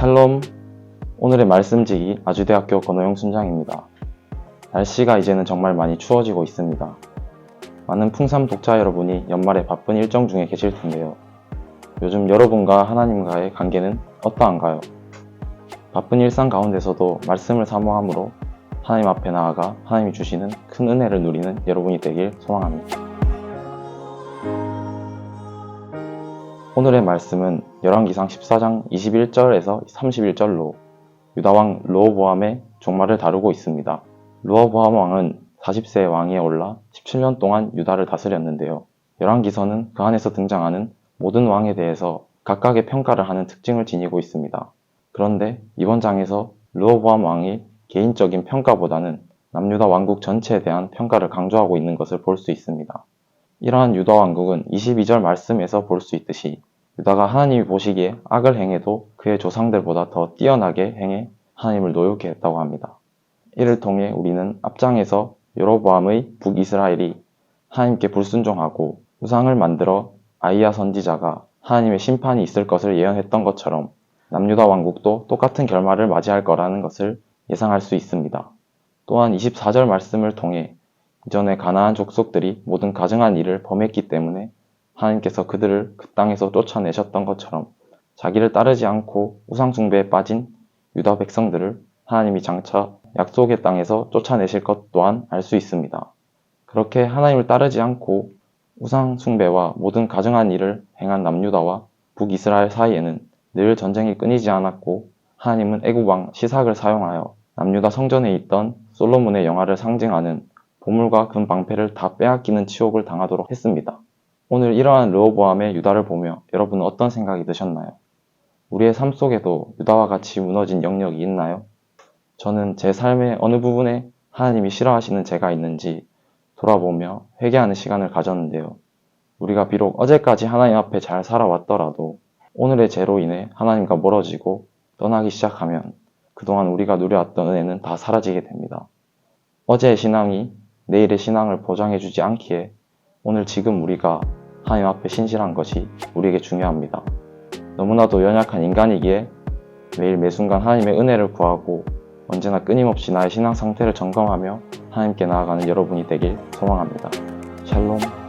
샬롬 오늘의 말씀지기 아주대학교 권호영 순장입니다. 날씨가 이제는 정말 많이 추워지고 있습니다. 많은 풍삼 독자 여러분이 연말에 바쁜 일정 중에 계실 텐데요. 요즘 여러분과 하나님과의 관계는 어떠한가요? 바쁜 일상 가운데서도 말씀을 사모함으로 하나님 앞에 나아가 하나님이 주시는 큰 은혜를 누리는 여러분이 되길 소망합니다. 오늘의 말씀은 열왕기상 14장 21절에서 31절로 유다왕 르호보암의 종말을 다루고 있습니다. 르호보암 왕은 40세의 왕위에 올라 17년 동안 유다를 다스렸는데요. 열왕기서는 그 안에서 등장하는 모든 왕에 대해서 각각의 평가를 하는 특징을 지니고 있습니다. 그런데 이번 장에서 르호보암 왕이 개인적인 평가보다는 남유다 왕국 전체에 대한 평가를 강조하고 있는 것을 볼 수 있습니다. 이러한 유다 왕국은 22절 말씀에서 볼 수 있듯이 유다가 하나님이 보시기에 악을 행해도 그의 조상들보다 더 뛰어나게 행해 하나님을 노엽게 했다고 합니다. 이를 통해 우리는 앞장에서 여로보암의 북이스라엘이 하나님께 불순종하고 우상을 만들어 아이야 선지자가 하나님의 심판이 있을 것을 예언했던 것처럼 남유다 왕국도 똑같은 결말을 맞이할 거라는 것을 예상할 수 있습니다. 또한 24절 말씀을 통해 이전에 가나안 족속들이 모든 가증한 일을 범했기 때문에 하나님께서 그들을 그 땅에서 쫓아내셨던 것처럼 자기를 따르지 않고 우상 숭배에 빠진 유다 백성들을 하나님이 장차 약속의 땅에서 쫓아내실 것 또한 알 수 있습니다. 그렇게 하나님을 따르지 않고 우상 숭배와 모든 가증한 일을 행한 남유다와 북이스라엘 사이에는 늘 전쟁이 끊이지 않았고 하나님은 애국왕 시삭을 사용하여 남유다 성전에 있던 솔로몬의 영화를 상징하는 보물과 금 방패를 다 빼앗기는 치욕을 당하도록 했습니다. 오늘 이러한 르호보암의 유다를 보며 여러분은 어떤 생각이 드셨나요? 우리의 삶 속에도 유다와 같이 무너진 영역이 있나요? 저는 제 삶의 어느 부분에 하나님이 싫어하시는 제가 있는지 돌아보며 회개하는 시간을 가졌는데요. 우리가 비록 어제까지 하나님 앞에 잘 살아왔더라도 오늘의 죄로 인해 하나님과 멀어지고 떠나기 시작하면 그동안 우리가 누려왔던 은혜는 다 사라지게 됩니다. 어제의 신앙이 내일의 신앙을 보장해주지 않기에 오늘 지금 우리가 하나님 앞에 신실한 것이 우리에게 중요합니다. 너무나도 연약한 인간이기에 매일 매순간 하나님의 은혜를 구하고 언제나 끊임없이 나의 신앙 상태를 점검하며 하나님께 나아가는 여러분이 되길 소망합니다. 샬롬.